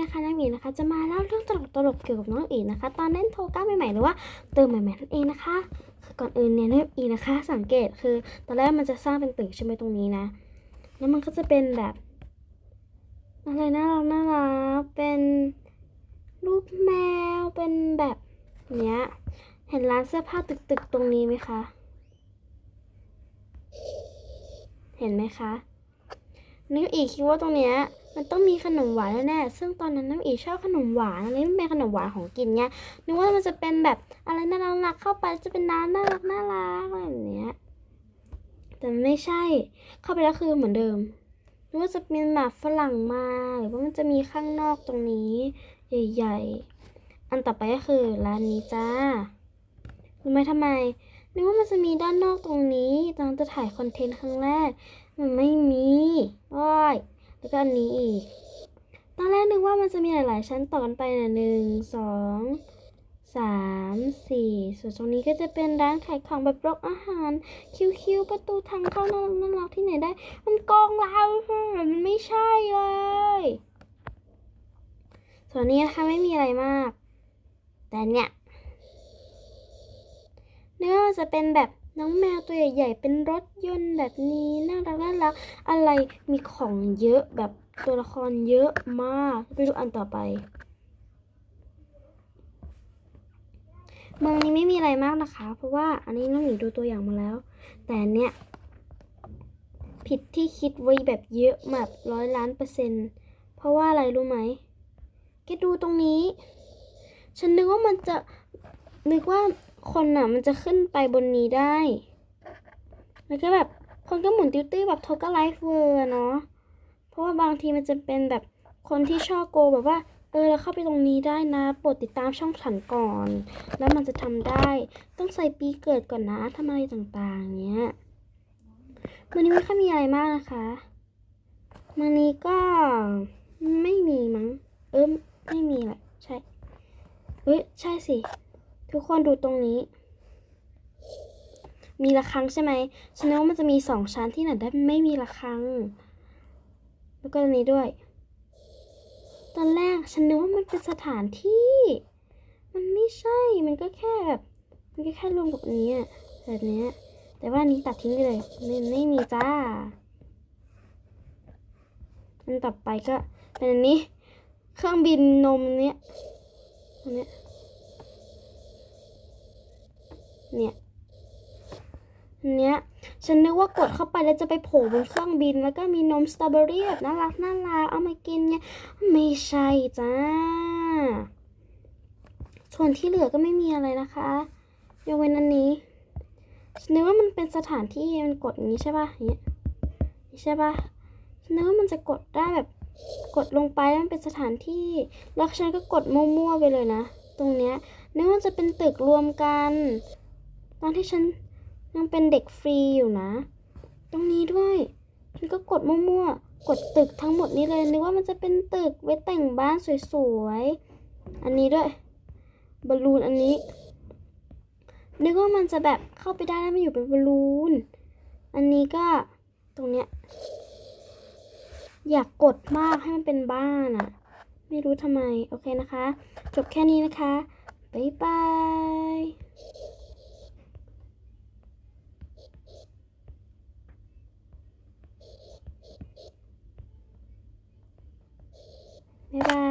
นะคะน้องหมีนะคะ จะมาเล่าเรื่องตลกๆเกี่ยวกับน้องอีนะคะ ตอนเล่นโทก้าใหม่ๆหรือว่าเติมใหม่ๆนั่นเองนะคะคือก่อนอื่นเนี่ยน้องอีนะคะ สังเกตคือตอนแรกมันจะสร้างเป็นตึกใช่ไหมตรงนี้นะ แล้วมันก็จะเป็นแบบอะไรน่ารักน่ารักเป็นรูปแมวเป็นแบบเนี้ยเห็นร้านเสื้อผ้าตึกๆตรงนี้ไหมคะ เห็นไหมคะน้ำอีคิดว่าตรงเนี้ย มันต้องมีขนมหวานแน่ๆซึ่งตอนนั้นน้ำอีชอบขนมหวานอะไรมันเป็นขนมหวานของกินเงี้ยนึกว่ามันจะเป็นแบบอะไรน่ารักๆเข้าไปจะเป็นน้ำน่ารักน่ารักอะไรแบบเนี้ยแต่ไม่ใช่ เข้าไปแล้วคือเหมือนเดิมนึกว่าจะเป็นแบบฝรั่งมาหรือว่ามันจะมีข้างนอกตรงนี้ ใหญ่ ๆ อันต่อไปก็คือร้านนี้จ้ารู้ไหมทำไมนึกว่ามันจะมีด้านนอกตรงนี้ ตอนจะถ่ายคอนเทนต์ครั้งแรก มันไม่มีว้ย แล้วก็อันนี้อีก ตอนแรกนึกว่ามันจะมีหลายๆชั้นต่อกันไปนะหนึ่งสองสามสี่ส่วนตรงนี้ก็จะเป็นร้านขายของแบบรกอาหาร คิ้วๆประตูทางเข้าน่ารักน่ารักที่ไหนได้ มันกองเรามันไม่ใช่เลย ส่วนนี้นะคะไม่มีอะไรมาก แต่เนี่ยเนื้อมันจะเป็นแบบ น้องแมวตัวใหญ่ๆ เป็นรถยนต์แบบนี้น่ารักน่ารักอะไรมีของเยอะแบบตัวละครเยอะมากไปดูอันต่อไป เมืองนี้ไม่มีอะไรมากนะคะ เพราะว่าอันนี้น้องหมีดูตัวอย่างมาแล้ว แต่เนี่ย ผิดที่คิดไว้แบบเยอะแบบร้อยล้านเปอร์เซ็นต์เพราะว่าอะไรรู้ไหมแกดูตรงนี้ ฉันนึกว่ามันจะนึกว่า คนอะ มันจะขึ้นไปบนนี้ได้ แล้วก็แบบคนก็หมุนติ้วตี้แบบโทก็ไลฟ์เวอร์เนาะ เพราะว่าบางทีมันจะเป็นแบบคนที่ชอบโกแบบว่า เออเราเข้าไปตรงนี้ได้นะโปรดติดตามช่องฉันก่อน แล้วมันจะทำได้ ต้องใส่ปีเกิดก่อนนะทำอะไรต่างๆเนี้ยมันนี้ไม่ค่อยมีอะไรมากนะคะมันนี้ก็ไม่มีมั้ง เออไม่มีแหละใช่ เฮ้ย ใช่สิ ทุกคนดูตรงนี้ มีระฆังใช่ไหมฉันนึกว่ามันจะมีสองชั้นที่ไหนได้ไม่มีระฆัง แล้วก็ตรงนี้ด้วย ตอนแรกฉันนึกว่ามันเป็นสถานที่ มันไม่ใช่ มันก็แค่แบบมันก็แค่รวมกับอันนี้แบบนี้ แต่ว่านนี้ตัดทิ้งไปเลยไม่ไม่มีจ้าอันต่อไปก็เป็นอันนี้ เครื่องบินนมเนี้ยอันเนี้ย เนี่ยนเนี้ย ฉันนึกว่ากดเข้าไปแล้วจะไปโผล่บนเครื่องบิน แล้วก็มีนมสตรอเบอรี่แบบน่ารักน่ารักเอามากินเนี่ยไม่ใช่จ้า ส่วนที่เหลือก็ไม่มีอะไรนะคะยกเว้นอันนี้ ฉันนึกว่ามันเป็นสถานที่มันกดอย่างนี้ใช่ป่ะอย่างเงี้ใช่ป่ะฉันนึกว่ามันจะกดได้แบบกดลงไปแล้วมันเป็นสถานที่ แล้วฉันก็กดมั่วๆไปเลยนะ ตรงเนี้ยนึกว่าจะเป็นตึกรวมกัน ตอนที่ฉันยังเป็นเด็กฟรีอยู่นะ ตรงนี้ด้วย ฉันก็กดมั่วๆ กดตึกทั้งหมดนี้เลยนึกว่ามันจะเป็นตึกไว้แต่งบ้านสวยๆ อันนี้ด้วยบอลลูนอันนี้ นึกว่ามันจะแบบเข้าไปได้แล้วมันอยู่เป็นบอลลูน อันนี้ก็ตรงเนี้ยอยากกดมากให้มันเป็นบ้านอะไม่รู้ทำไม โอเคนะคะ จบแค่นี้นะคะ บ๊ายบาย บ๊ายบาย